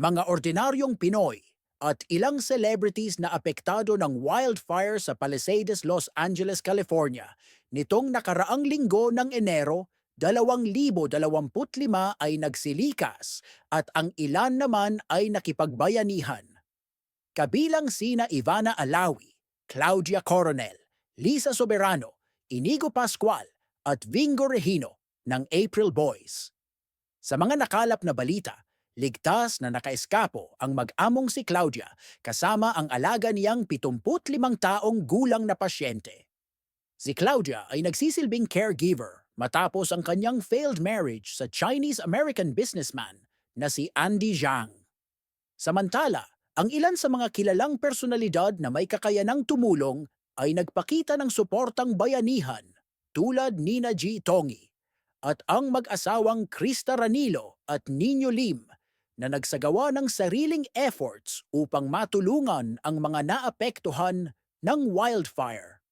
mga ordinaryong Pinoy at ilang celebrities na apektado ng wildfire sa Palisades, Los Angeles, California nitong nakaraang linggo ng Enero 2025 ay nagsilikas at ang ilan naman ay nakipagbayanihan. Kabilang sina Ivana Alawi, Claudia Coronel, Lisa Soberano, Inigo Pascual at Vingo Regino ng April Boys. Sa mga nakalap na balita, ligtas na nakaeskapo ang mag-among si Claudia kasama ang alaga niyang 75 taong gulang na pasyente. Si Claudia ay nagsisilbing caregiver matapos ang kanyang failed marriage sa Chinese-American businessman na si Andy Zhang. Samantala, ang ilan sa mga kilalang personalidad na may kakayanang tumulong ay nagpakita ng suportang bayanihan tulad ni na G. Tongi at ang mag-asawang Krista Ranilo at Nino Lim na nagsagawa ng sariling efforts upang matulungan ang mga naapektuhan ng wildfire.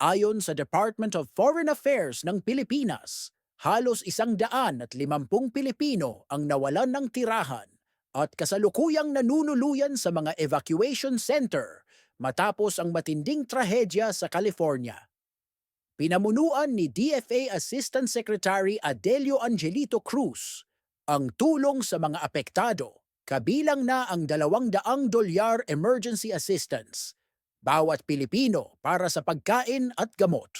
Ayon sa Department of Foreign Affairs ng Pilipinas, halos isang daan at limampung Pilipino ang nawalan ng tirahan at kasalukuyang nanunuluyan sa mga evacuation center matapos ang matinding trahedya sa California. Pinamunuan ni DFA Assistant Secretary Adelio Angelito Cruz ang tulong sa mga apektado, kabilang na ang 200 dolyar emergency assistance, bawat Pilipino para sa pagkain at gamot.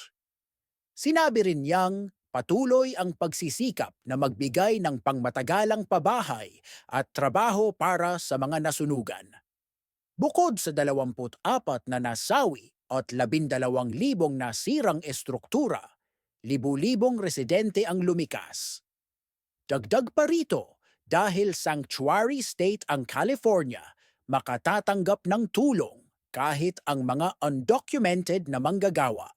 Sinabi rin niyang patuloy ang pagsisikap na magbigay ng pangmatagalang pabahay at trabaho para sa mga nasunugan. Bukod sa 24 na nasawi at 12,000 nasirang estruktura, libu-libong residente ang lumikas. Dagdag pa rito, dahil sanctuary state ang California, makatatanggap ng tulong kahit ang mga undocumented na manggagawa.